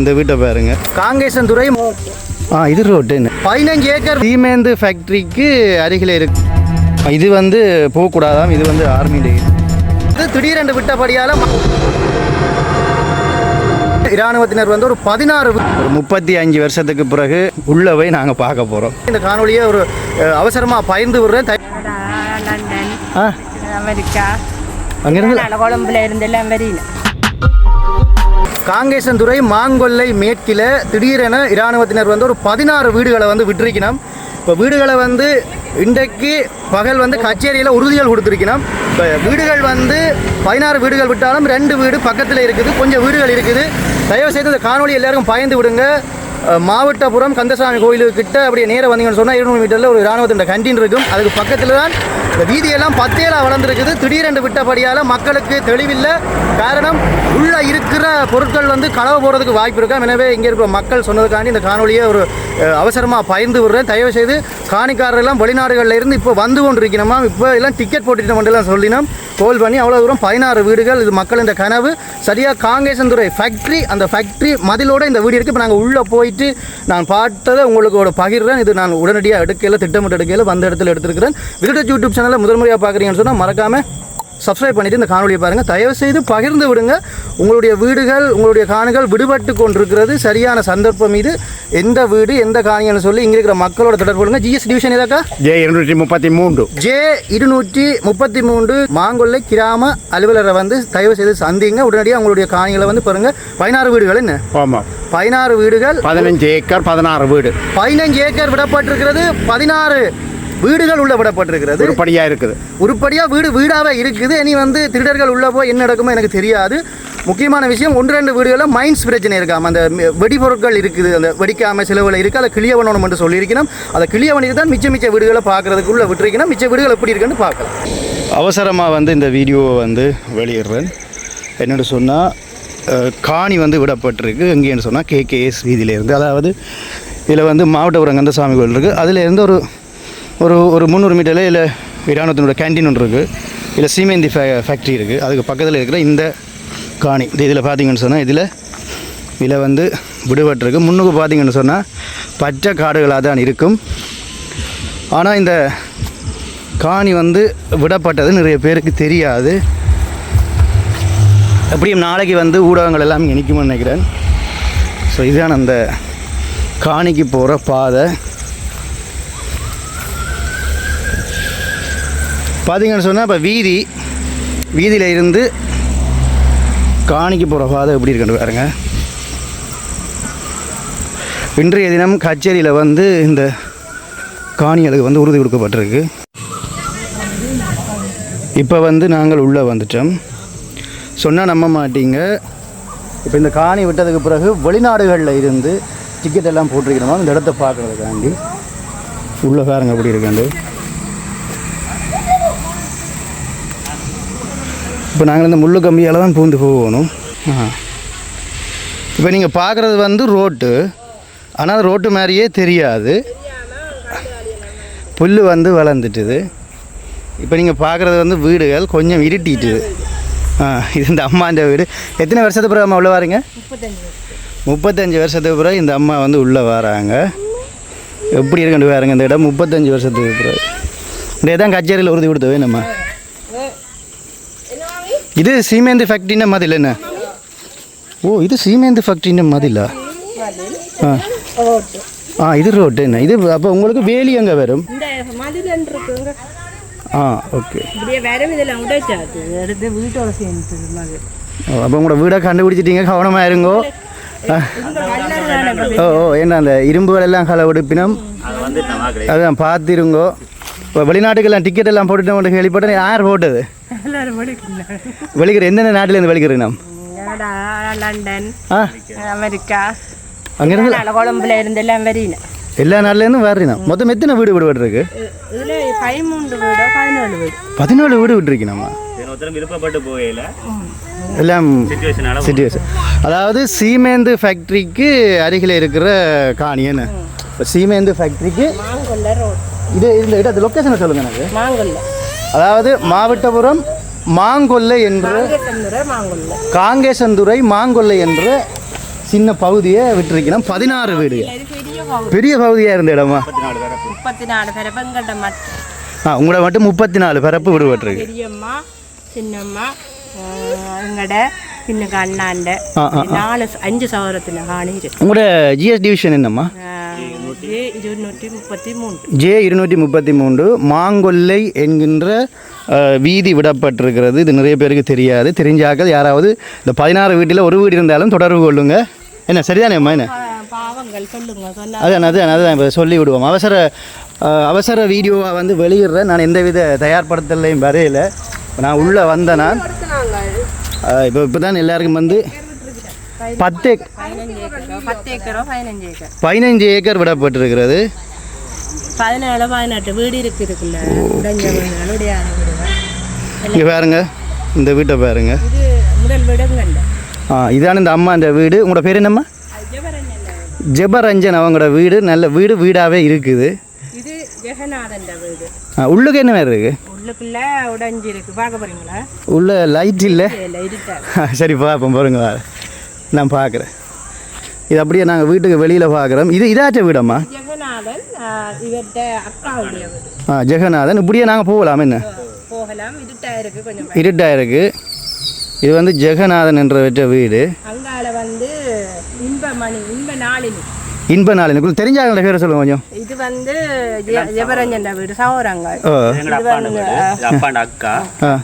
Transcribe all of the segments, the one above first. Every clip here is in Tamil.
இந்த வீட்டை பாருங்க. காங்கேசன்துறை ஆ இது ரோட்டு என்ன? பதினஞ்சு ஏக்கர் சீமேந்து ஃபேக்ட்ரிக்கு அருகில் இருக்கு. இது வந்து போகக்கூடாதாம் இது வந்து ஆர்மி டே இது திடீரென்று விட்டபடியால் இராணுவத்தினர் வந்து ஒரு பதினாறு ஒரு முப்பத்தி அஞ்சு வருஷத்துக்கு பிறகு உள்ள போய் நாங்கள் பார்க்க போகிறோம் இந்த காணொலியை ஒரு அவசரமாக பயந்து விடுறேன். அமெரிக்கா. அங்கேருந்து கொழம்புல இருந்தெல்லாம் வரீன காங்கேசன்துறை மாங்கொல்லை மேற்கில் திடீரென இராணுவத்தினர் வந்து ஒரு பதினாறு வீடுகளை வந்து விட்டிருக்கணும் இப்போ வீடுகளை வந்து இன்றைக்கு பகல் வந்து கச்சேரியில் உறுதிகள் கொடுத்துருக்கணும் இப்போ வீடுகள் வந்து பதினாறு வீடுகள் விட்டாலும் ரெண்டு வீடு பக்கத்தில் இருக்குது கொஞ்சம் வீடுகள் இருக்குது. தயவு செய்து இந்த காணொலி எல்லாருக்கும் பயந்து விடுங்க. மாவட்டபுரம் கந்தசாமி கோயிலுக்கிட்ட அப்படியே நேராக வந்தீங்கன்னு சொன்னால் இருநூறு மீட்டரில் ஒரு இராணுவத்தின் கண்டின் இருக்கும். அதுக்கு பக்கத்தில் தான் இந்த வீதியெல்லாம் பத்தேலாக வளர்ந்துருக்குது. திடீரென்று விட்டபடியால் மக்களுக்கு தெளிவில்லை. காரணம் உள்ளே இருக்கிற பொருட்கள் வந்து களவு போகிறதுக்கு வாய்ப்பு இருக்கா எனவே இங்கே இருக்கிற மக்கள் சொன்னதுக்காண்டி இந்த காணொலியை ஒரு அவசரமாக பயந்து விடுறேன். தயவு செய்து காணிக்காரர் எல்லாம் வெளிநாடுகளில் இருந்து இப்போ வந்து கொண்டு இருக்கணுமா இப்போ எல்லாம் டிக்கெட் போட்டுட்டு சொல்லினோம். கோல் பண்ணி அவ்வளோ தூரம் பதினாறு வீடுகள் இது மக்கள் இந்த கனவு. சரியாக காங்கேசன்துறை ஃபேக்ட்ரி அந்த ஃபேக்ட்ரி மதிலோட இந்த வீடு இருக்குது இப்போ நாங்கள் உள்ளே போய் போயிட்டு நான் பார்த்ததை உங்களுக்கு பகிர்றேன். இது நான் உடனடியாக எடுக்கையில் திட்டமிட்டு எடுக்கையில் வந்த இடத்துல எடுத்திருக்கிறேன். விருடச் யூடியூப் சேனலில் முதல் முறையாக பார்க்குறீங்கன்னு சொன்னால் மறக்காமல் சப்ஸ்கிரைப் பண்ணிட்டு இந்த காணொலியை பாருங்கள் தயவு செய்து பகிர்ந்து விடுங்க. உங்களுடைய வீடுகள் உங்களுடைய காணிகள் விடுபட்டு கொண்டிருக்கிறது. சரியான சந்தர்ப்பம் இது. எந்த வீடு எந்த காணின்னு சொல்லி இங்கே இருக்கிற மக்களோட தொடர்பு கொள்ளுங்க. GS division ஏதாக்கா? ஜே இருநூற்றி முப்பத்தி மூன்று. ஜே இருநூற்றி முப்பத்தி மூன்று மாங்கொல்லை கிராம அலுவலரை வந்து தயவு செய்து சந்திங்க. உடனடியாக உங்களுடைய காணிகளை வந்து பாருங்க. பதினாறு வீடுகள் என்ன? ஆமாம் பதினாறு வீடுகள். பதினஞ்சு ஏக்கர் பதினாறு வீடு. பதினஞ்சு ஏக்கர் விடப்பட்டிருக்கிறது. பதினாறு வீடுகள் உள்ள விடப்பட்டிருக்கிறது. உருப்படியாக இருக்குது. உருப்படியாக வீடு வீடாகவே இருக்குது. இனி வந்து திருடர்கள் உள்ளே போய் என்ன நடக்குமோ எனக்கு தெரியாது. முக்கியமான விஷயம் ஒன்று ரெண்டு வீடுகளில் மைன்ஸ் பிரச்சனை இருக்காம அந்த வெடிபொருட்கள் இருக்குது. அந்த வெடிக்காம சிலவில் இருக்குது அதை கிளிய பண்ணணும் என்று சொல்லியிருக்கணும். அதை கிளிய பண்ணிட்டு தான் மிச்ச மிச்ச வீடுகளை பார்க்குறதுக்குள்ளே விட்டுருக்கணும். மிச்ச வீடுகள் எப்படி இருக்குன்னு பார்க்கலாம். அவசரமாக வந்து இந்த வீடியோவை வந்து வெளியிடுறேன். என்னென்னு சொன்னால் காணி வந்து விடப்பட்டிருக்கு. எங்கேன்னு சொன்னால் கேகேஎஸ் வீதியிலேருந்து. அதாவது இதில் வந்து மாவட்டபுரம் கந்தசாமி கோயில் இருக்குது அதிலேருந்து ஒரு ஒரு ஒரு முந்நூறு மீட்டரில் இல்லை இராணுவத்தினோட கேண்டீன் ஒன்று இருக்குது இல்லை சீமேந்தி ஃபே ஃபேக்ட்ரி இருக்குது அதுக்கு பக்கத்தில் இருக்கிற இந்த காணி. இது இதில் பார்த்தீங்கன்னு சொன்னால் இதில் இதில் வந்து விடுபட்டிருக்கு. முன்னுக்கு பார்த்தீங்கன்னு சொன்னால் பச்சை காடுகளாக தான் இருக்கும். ஆனால் இந்த காணி வந்து விடப்பட்டது நிறைய பேருக்கு தெரியாது. எப்படியும் நாளைக்கு வந்து ஊடகங்கள் எல்லாம் இணைக்கும்னு நினைக்கிறேன். ஸோ இதுதான் அந்த காணிக்கு போகிற பாதை. பார்த்தீங்கன்னு சொன்னால் இப்போ வீதி வீதியில் இருந்து காணிக்கு போகிற பாதை எப்படி இருக்குன்னு பாருங்க. இன்றைய தினம் கச்சேரியில் வந்து இந்த காணிகளுக்கு வந்து உறுதி கொடுக்கப்பட்டிருக்கு. இப்போ வந்து நாங்கள் உள்ளே வந்துட்டோம். சொன்னால் நம்ப மாட்டீங்க. இப்போ இந்த காணி விட்டதுக்கு பிறகு வெளிநாடுகளில் இருந்து டிக்கெட் எல்லாம் போட்டிருக்கிறோமா? இந்த இடத்த பார்க்குறதுக்காண்டி. உள்ள பாருங்க அப்படி இருக்காண்டு இப்போ நாங்கள் இந்த முள்ளு கம்பியால் தான் பூந்து போகணும். ஆ இப்போ நீங்கள் பார்க்குறது வந்து ரோட்டு. ஆனால் ரோட்டு மாதிரியே தெரியாது. புல் வந்து வளர்ந்துட்டுது. இப்போ நீங்கள் பார்க்குறது வந்து வீடுகள் கொஞ்சம் இருட்டிட்டுது. இது இந்த அம்மான்ற வீடு. எத்தனை வருஷத்துக்கு பிறகு அம்மா உள்ளே வாருங்க? முப்பத்தஞ்சு வருஷத்துக்கு. பிறகு இந்த அம்மா வந்து உள்ளே வராங்க. எப்படி இருக்குன்னு பாருங்க இந்த இடம் முப்பத்தஞ்சு வருஷத்துக்கு பிறகு. இந்த இடம் கச்சேரியில் உறுதி கொடுத்தவே நம்ம இது சீமேந்து ஃபேக்ட்ரின மதில் என்ன? ஓ இது சீமேந்து ஃபேக்ட்ரின மதிலா ஆ. ஆ இது ரோட்டு என்ன இது அப்போ உங்களுக்கு வேலி அங்கே வரும்? ஆ ஓகே அப்போ உங்களோட வீடை கண்டுபிடிச்சிட்டீங்க கவனமாக இருங்கோ. ஓ ஓ என்ன அந்த இரும்புகள் எல்லாம் களை உடுப்பினம் அதான் பார்த்துருங்கோ இப்போ வெளிநாட்டுக்கெல்லாம் டிக்கெட் எல்லாம் போட்டுட்டு கேள்விப்பட்டேன் யார் போட்டது வெளிக்கிற எந்தெந்த நாட்டிலேருந்து வெளிக்கிறீங்க நாம் லண்டன் அமெரிக்கா நல்ல கொழம்புல இருந்தெல்லாம் வரீன எல்லா நாட்டிலேருந்தும் வர்றீங்க மொத்தம் எத்தனை வீடு வீடோ பதினேழு வீடு பதினாலு வீடு விட்டுருக்கீங்கம்மா விருப்பப்பட்டு போகையில் எல்லாம் சிச்சுவேஷன் அதாவது சீமேந்து ஃபேக்ட்ரிக்கு அருகில் இருக்கிற காணி என்ன இப்போ சீமேந்து ஃபேக்ட்ரிக்கு மாங்கொல்ல ரோட் இது இந்த இடம் லொக்கேஷனை சொல்லுங்கள் எனக்கு மாங்கொல்ல அதாவது மாவட்டபுரம் மாங்கொல்லை என்ற காங்கேசந்துறை மாங்கொல்லை என்ற சின்ன பகுதியை விட்டுருக்கணும் பதினாறு வீடு பெரிய பகுதி. பெரிய பகுதியாக இருந்த இடமா? முப்பத்தி நாலு பேரை பெண்கள்ட்ட மட்டும் ஆ உங்களை மட்டும் முப்பத்தி நாலு பரப்பு விடுபட்டிருக்கு. பெரியம்மா சின்னம்மா எங்கட பின்னுக்கு அண்ணாண்ட. நாலு அஞ்சு சவரத்தில் காணி இருக்கு உங்களோட ஜிஎஸ் டிவிஷன் என்னம்மா? ஜே இருநூற்றி முப்பத்தி மூன்று. மாங்கொல்லை என்கின்ற வீதி விடப்பட்டிருக்கிறது. இது நிறைய பேருக்கு தெரியாது. தெரிஞ்சாக்கள் யாராவது இந்த பதினாறு வீட்டில் ஒரு வீடு இருந்தாலும் தொடர்பு கொள்ளுங்க. என்ன சரிதானேம்மா என்ன? அதான் அதான் அதுதான் இப்போ சொல்லி விடுவோம் அவசர அவசர வீடியோவை வந்து வெளியிடுறேன். நான் எந்தவித தயார்படுத்தலையும் வரையில. நான் உள்ளே வந்த நான். அஹ், இப்போ இப்போ தான் எல்லாருக்கும் வந்து பத்து பதினஞ்சு ஏக்கரோ? விடப்பட்டிருக்கிறது. பதினேழு பதினெட்டு வீடு இருக்கு இருக்குல்ல உடைஞ்ச வீடுகள் உடையாத வீடுகள். இங்கே பாருங்க இந்த வீட்டை பாருங்க. முதல் ஆ இதான இந்த அம்மா இந்த வீடு. உங்களோட பேர் என்னம்மா? ஜெபரஞ்சன் அவங்களோட வீடு நல்ல வீடு வீடாகவே இருக்குது. இது ஜெகநாதன் வீடு. உள்ளுக்கு என்ன வேறு இருக்குது உள்ளுக்குள்ள உடைஞ்சு இருக்கு பார்க்க போறீங்களா? உள்ள லைட் இல்லை? சரி பார்ப்போம் பாருங்க. நான் பார்க்குறேன். இது அப்படியே நாங்கள் வீட்டுக்கு வெளியில் பார்க்குறோம். இது இதாச்ச வீடம்மா? ஜெகநாதன் இவர்கிட்ட அக்காவுடைய வீடு. ஆ ஜெகநாதன். இப்படியே நாங்கள் போகலாம் என்ன? போகலாம். இருட்டா இருக்கு கொஞ்சம் இருட்டாக இருக்குது இது வந்து ஜெகநாதன் என்ற வீடு. அங்கால வந்து இன்பமணி இன்ப நாளினி இன்ப நாளினுக்குள் தெரிஞ்சாங்கள பேரை சொல்லுங்க கொஞ்சம். இது வந்து ஜெபரஞ்சன் வீடு எங்கட அப்பாண்ட அக்கா?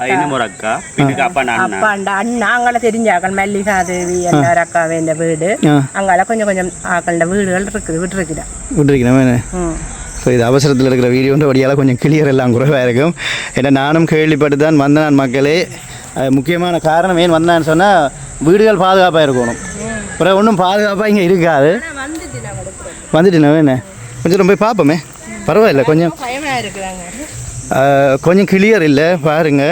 அது இன்னும் ஒரு அக்கா? பின்னுக்கு அப்பாண்ட அண்ணா? அப்பாண்ட அண்ணா அங்கால தெரிஞ்சாக்கள். மல்லிகா தேவி எல்லாரும் அக்காவே இந்த வீடு. அங்கால கொஞ்சம் கொஞ்சம் ஆக்கள வீடுகள் இருக்குது என்ன ம். ஸோ இது அவசரத்தில் இருக்கிற வீடியோன்ற வழியால் கொஞ்சம் கிளியர் எல்லாம் குறைவாக இருக்கும். ஏன்னா நானும் கேள்விப்பட்டு தான் வந்தேன் மக்களே. முக்கியமான காரணம் ஏன் வந்தேன்னு சொன்னால் வீடுகள் பாதுகாப்பாக இருக்கணும். அப்புறம் ஒன்றும் பாதுகாப்பாக இங்கே இருக்காது. வந்துட்டு நாங்கள் எடுக்கிறோம் வந்துட்டு என்ன? கொஞ்சம் ரொம்ப பார்ப்போமே. பரவாயில்ல கொஞ்சம். கொஞ்சம் கிளியர் இல்லை பாருங்க.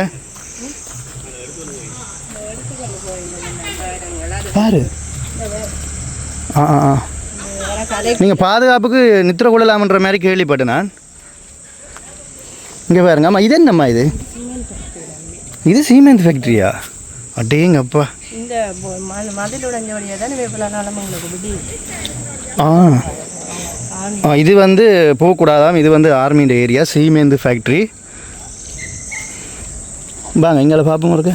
பாரு. ஆ ஆ நீங்கள் பாதுகாப்புக்கு நித்திர கொள்ளலாம்ன்ற மாதிரி கேள்விப்பட்டேன் நான். இங்கே பாருங்க ஆமாம் இது என்னம்மா இது? இது சீமெண்ட் ஃபேக்ட்ரியா அடேங்கப்பா. இந்த மதில் உடைஞ்ச வழியாக தானே ஆ. இது வந்து போகக்கூடாதாம். இது வந்து ஆர்மின்ற ஏரியா சீமெந்து ஃபேக்ட்ரி வாங்க இங்கே பார்ப்போம் இருக்கு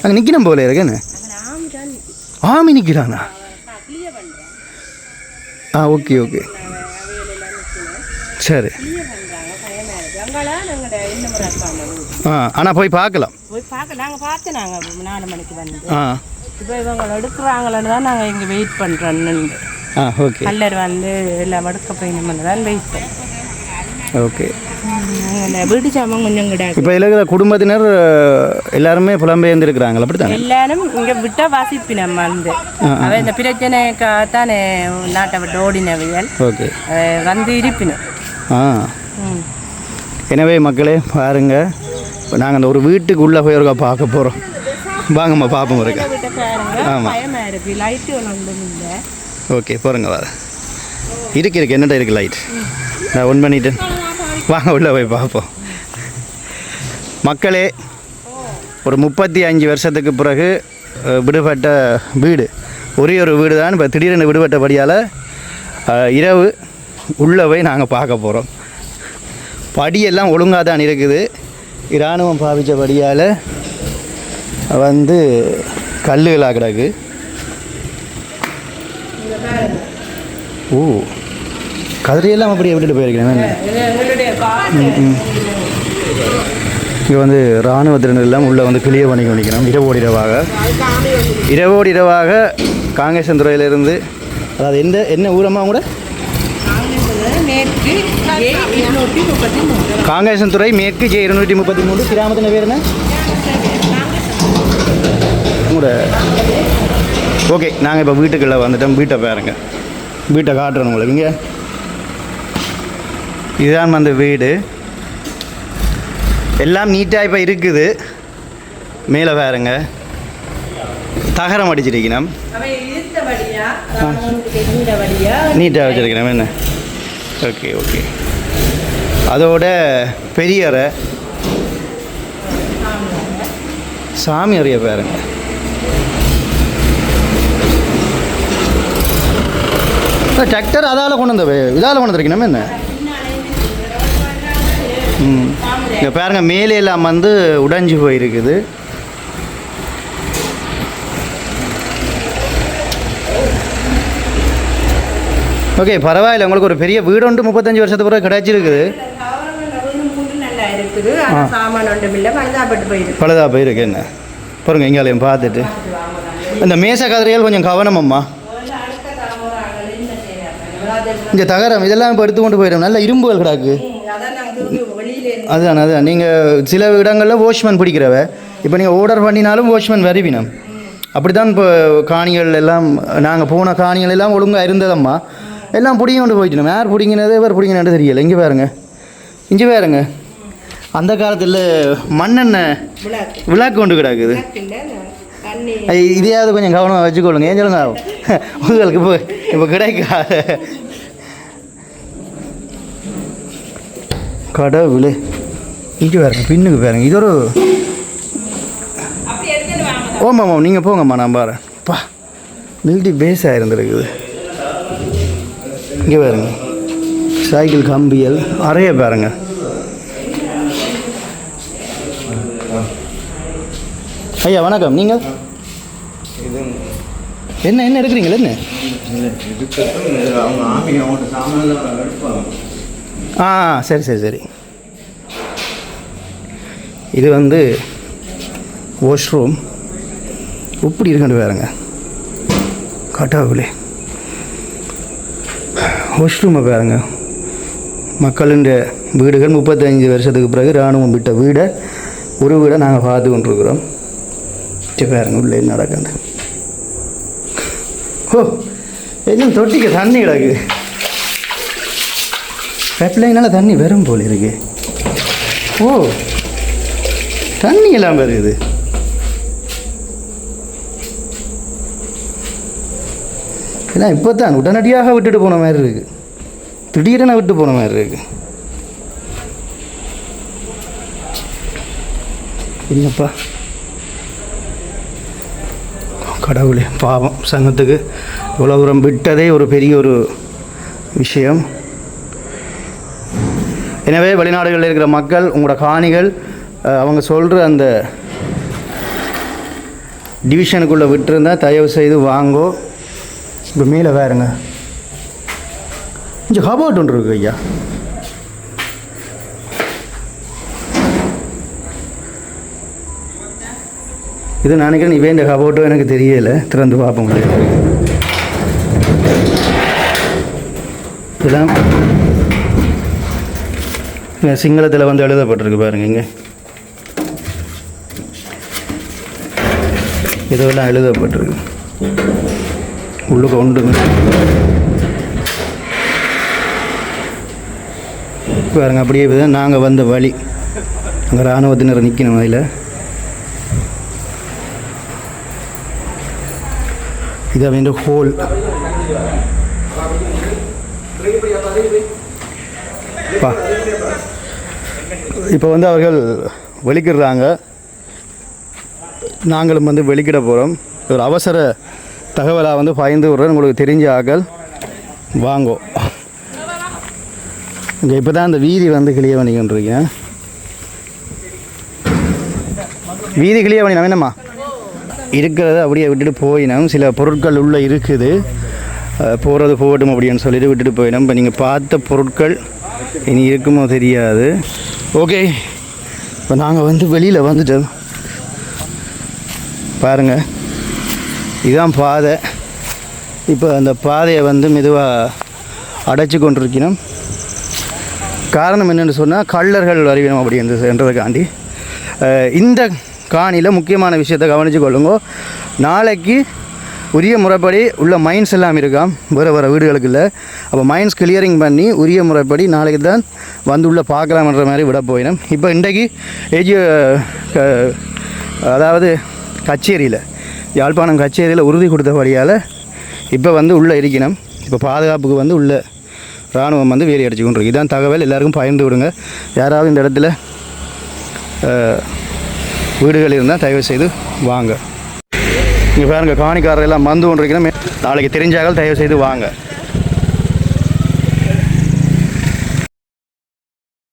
அங்கே நிற்கணும் போல இருக்குன்னு ஆம் நிற்கிறானா ஆ ஓகே ஓகே சரி. ஆ ஆனால் போய் பார்க்கலாம். போய் பார்க்க நாங்கள் பார்த்து நாங்கள் நாலு மணிக்கு வந்து. ஆ. இப்போ இவங்க எடுக்கிறாங்களன்னு தான் நாங்கள் இங்கே வெயிட் பண்ணுறோன்னு கல்லர் வந்து எல்லாம் எடுக்க போயிடணும்னு தான் பண்ணுறோம் ஓகே. வீட்டு சாமான் கொஞ்சம் கிடையாது இப்போ இருக்கிற குடும்பத்தினர் எல்லாருமே புலம்பெயர்ந்துருக்கிறாங்களா அப்படி தானே எல்லாரும் இங்கே விட்டா வாசிப்பு நம்ம வந்து அவ இந்த பிரச்சனைக்காகத்தானே நாட்டை விட்டு ஓடினவையல். ஓகே. வந்து இருப்பினும். ஆ. எனவே மக்களே பாருங்க. இப்போ நாங்கள் அந்த ஒரு வீட்டுக்கு உள்ளே போய் ஒருக்கா பார்க்க போகிறோம் வாங்கம்மா பார்ப்போம் இருக்கா. வீட்டை ஓகே போகிறங்க வா இருக்கு இருக்கு. என்னடா இருக்கு லைட் நான் ஒன் பண்ணிட்டேன் வாங்க உள்ளே போய் பார்ப்போம். மக்களே ஒரு முப்பத்தி அஞ்சு வருஷத்துக்கு பிறகு விடுபட்ட வீடு. ஒரே ஒரு வீடு தான் இப்போ திடீரென விடுபட்டபடியால் இரவு உள்ளே போய் நாங்கள் பார்க்க போகிறோம் படியெல்லாம் ஒழுங்காக தான் இருக்குது. இராணுவம் பாவித்தபடியால் வந்து கல்லுகளாக கிடக்கு. ஓ கதிரையெல்லாம் அப்படியே விட்டுட்டு காட்டு இங்கே வந்து இராணுவத்தினர் எல்லாம் உள்ளே வந்து கிளியர் பண்ணி கொண்டிருக்கணும் இரவோடு இரவாக. இரவோடு இரவாக காங்கேசந்துறையிலிருந்து அதாவது எந்த என்ன ஊரம்மா கூட மூணு காங்கேசந்துறை மேற்கு ஜே இருநூற்றி முப்பத்தி மூணு கிராமத்தின் பேர் என்ன? ஓகே நாங்கள் இப்போ வீட்டுக்குள்ளே வந்துட்டோம். வீட்டை பாருங்க. வீட்டை காட்டுறோம் உங்களுக்கு. இங்கே. இதுதான் வந்து வீடு. எல்லாம் நீட்டாக இப்போ இருக்குது. மேலே பாருங்க. தகரம் அடிச்சிருக்கணும். நீட்டாக வச்சிருக்கிறேன் என்ன? Okay okay. அதோட பெரியறை சாமி அறிய பாருங்கள் டிராக்டர் அதால் கொண்டு வந்த இதால் கொண்டு என்ன? ம். இங்கே பாருங்க மேலே எல்லாம் வந்து உடைஞ்சு போயிருக்குது. ஓகே பரவாயில்ல உங்களுக்கு ஒரு பெரிய வீடு ஒன்று முப்பத்தஞ்சு வருஷத்துக்கு பிறகு கிடைச்சிருக்குது. பழுதா போயிருக்கு என்ன? பாருங்க எங்கேயும் பார்த்துட்டு இந்த மேச கதிரையால் கொஞ்சம் கவனமம்மா. இந்த தகரம் இதெல்லாம் இப்போ எடுத்து கொண்டு போயிடும். நல்ல இரும்புகள் கிடக்கு. அதுதான் அதுதான். நீங்கள் சில இடங்களில் வாஷ்மேன் பிடிக்கிறவ இப்போ நீங்கள் ஆர்டர் பண்ணினாலும் வாஷ்மேன் வருவினம் அப்படி தான் இப்போ காணிகள் எல்லாம் நாங்கள் போன காணிகள் எல்லாம் ஒழுங்காக இருந்ததம்மா. எல்லாம் பிடிங்க கொண்டு போயிட்டோம் யார் பிடிங்கினது வேறு பிடிங்கினது தெரியல. இங்கே பாருங்க. இங்கே பாருங்க. அந்த காலத்தில் மண்ணெண்ணெய் விளாக்கு கொண்டு கிடக்குது. இதையாவது கொஞ்சம் கவனமாக வச்சுக்கொள்ளுங்க. ஏன் சொல்லுங்க? உங்களுக்கு இப்போ இப்போ கிடைக்காது கடவுளே. இங்கே பாருங்க பின்னுக்கு பாருங்க. இது ஒரு ஓமாம்மா நீங்கள் போங்கம்மா நான் பாரு பா மில்டி பேஸ் ஆயிருந்துருக்குது இங்கே பாருங்க. சைக்கிள் கம்பியல் அறைய பாருங்க. ஐயா வணக்கம். நீங்கள்? என்ன என்ன எடுக்கிறீங்களா என்ன? ஆ சரி சரி சரி. இது வந்து வாஷ்ரூம் இப்படி இருக்குன்னு பாருங்க. காட்டாவுலே. வாஷ்ரூமை பாருங்க. மக்களின் வீடுகள் முப்பத்தஞ்சு வருஷத்துக்கு பிறகு இராணுவம் விட்ட வீடை ஒரு வீடை நாங்கள் பார்த்து கொண்டிருக்கிறோம். பாருங்க உள்ளே நடக்கண்டு ஓ என்ன தொட்டிக்கு தண்ணி கிடக்கு. பைப்லைனால் தண்ணி வரும் போல் இருக்கு. ஓ தண்ணி எல்லாம் வருது. ஏன்னா இப்போ தான் உடனடியாக விட்டுட்டு போன மாதிரி இருக்கு. திடீரென விட்டு போன மாதிரி இருக்கு. இல்லைப்பா. கடவுளே பாவம் சங்கத்துக்கு இவ்வளோ தூரம் விட்டதே ஒரு பெரிய ஒரு விஷயம். எனவே வெளிநாடுகளில் இருக்கிற மக்கள் உங்களோட காணிகள் அவங்க சொல்கிற அந்த டிவிஷனுக்குள்ளே விட்டுருந்தா தயவு செய்து வாங்கோ. இப்போ மேலே வேறுங்க கொஞ்சம் கபோர்ட் ஒன்று இருக்கு ஐயா. இது நினைக்கிறேன் இவன் இந்த கபோர்ட்டும் எனக்கு தெரியலை. திறந்து பார்ப்போம். இதான் இதெல்லாம் சிங்களத்தில் வந்து எழுதப்பட்டிருக்கு பாருங்க இங்கே. இதெல்லாம் எழுதப்பட்டிருக்கு. உள்ளுக்கு உண்டுங்க பாருங்க அப்படியே நாங்கள் வந்த வழி. அங்கே இராணுவத்தினர் நிற்கணும் அதில். இது அவன் ஹோல். இப்போ வந்து அவர்கள் வெளிக்கிடுறாங்க. நாங்களும் வந்து வெளிக்கிட போகிறோம் ஒரு அவசர தகவலாக வந்து பயந்து விடுறோம் உங்களுக்கு தெரிஞ்ச ஆக்கள் வாங்கோ. இங்கே இப்போ தான் இந்த வீதி வந்து கிளிய பண்ணிக்கிட்டுருக்கேன் வீதி கிளிய பண்ணி என்னம்மா? இருக்கிறத அப்படியே விட்டுட்டு போயினோம். சில பொருட்கள் உள்ளே இருக்குது. போகிறது போகட்டும் அப்படின்னு சொல்லிட்டு விட்டுட்டு போயினோம். இப்போ நீங்கள் பார்த்த பொருட்கள் இனி இருக்குமோ தெரியாது. ஓகே. இப்போ நாங்கள் வந்து வெளியில் வந்துட்டோம். பாருங்கள் இதுதான் பாதை. இப்போ அந்த பாதையை வந்து மெதுவாக அடைச்சி கொண்டிருக்கணும். காரணம் என்னென்னு சொன்னால் கள்ளர்கள் அறிவினம் அப்படி என்றதுக்காண்டி. இந்த காணியில் முக்கியமான விஷயத்தை கவனித்து கொள்ளுங்க. நாளைக்கு உரிய முறைப்படி உள்ள மைன்ஸ் எல்லாம் இருக்காம் வேறு வேறு வீடுகளுக்கு இல்லை. அப்போ மைன்ஸ் கிளியரிங் பண்ணி உரிய முறைப்படி நாளைக்கு தான் வந்து உள்ள பார்க்கலாம்ன்ற மாதிரி விட போயினோம். இப்போ இன்றைக்கு ஏஜி அதாவது கச்சேரியில் யாழ்ப்பாணம் கச்சேரியில் உறுதி கொடுத்தபடியால் இப்போ வந்து உள்ளே இருக்கணும். இப்போ பாதுகாப்புக்கு வந்து உள்ள இராணுவம் வந்து வேலி அடிச்சு கொண்டிருக்கு. இதான் தகவல். எல்லாருக்கும் பயந்து விடுங்க. யாராவது இந்த இடத்துல வீடுகள் இருந்தால் தயவு செய்து வாங்க. இங்கே பாருங்க காணிக்காரர் எல்லாம் வந்து கொண்டிருக்கணும். நாளைக்கு தெரிஞ்சாக தயவு செய்து வாங்க.